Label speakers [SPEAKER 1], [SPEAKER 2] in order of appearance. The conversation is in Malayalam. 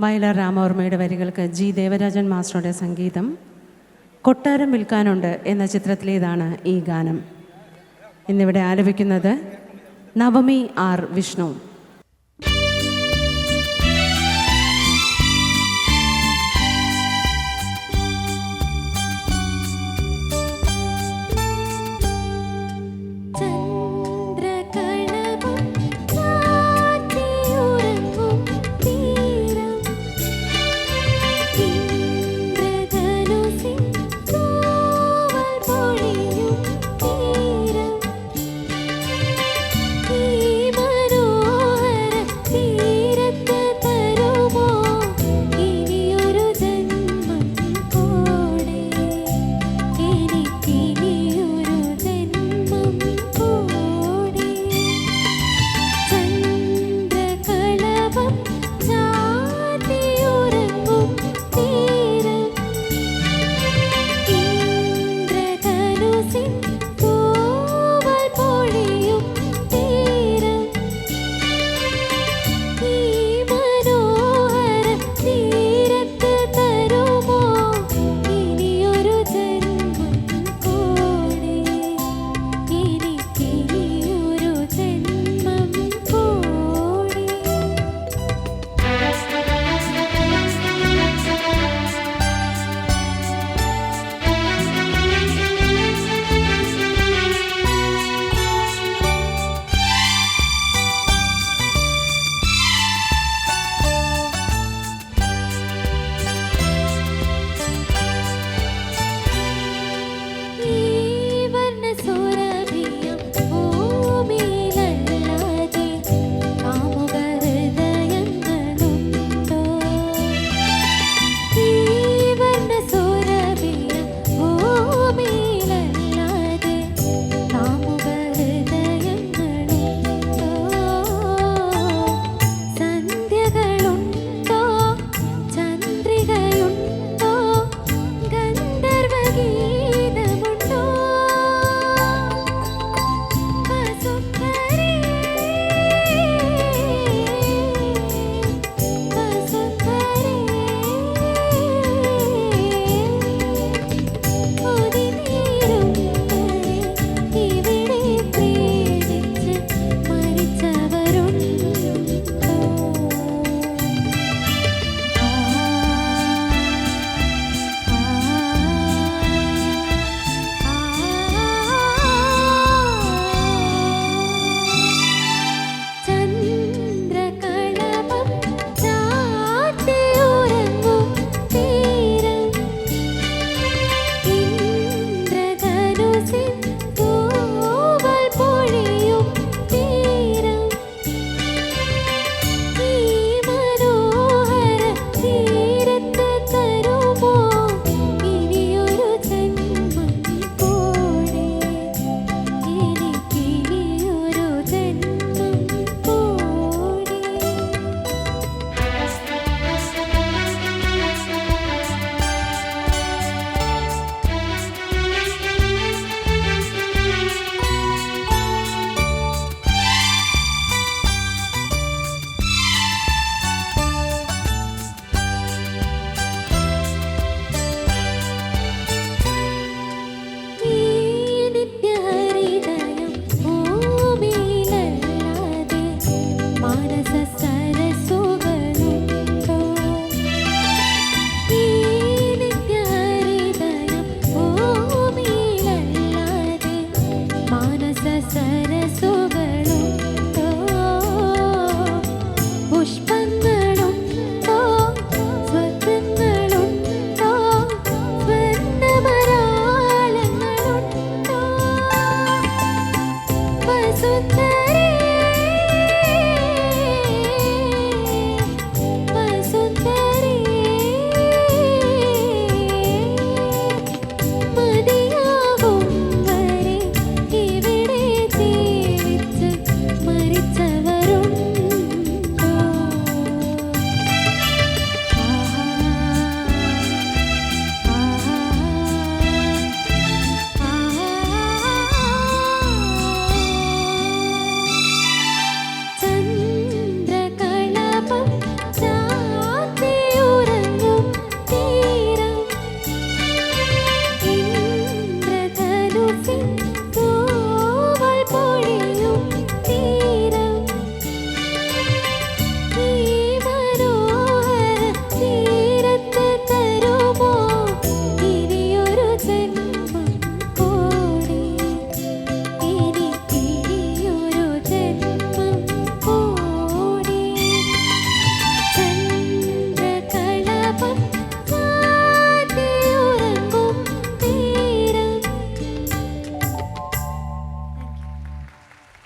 [SPEAKER 1] വയലാർ രാമവർമ്മയുടെ വരികൾക്ക് ജി ദേവരാജൻ മാസ്റ്ററുടെ സംഗീതം. കൊട്ടാരം വിൽക്കാനുണ്ട് എന്ന ചിത്രത്തിലേതാണ് ഈ ഗാനം. ഇന്നിവിടെ ആലപിക്കുന്നത് നവമി ആർ വിഷ്ണു.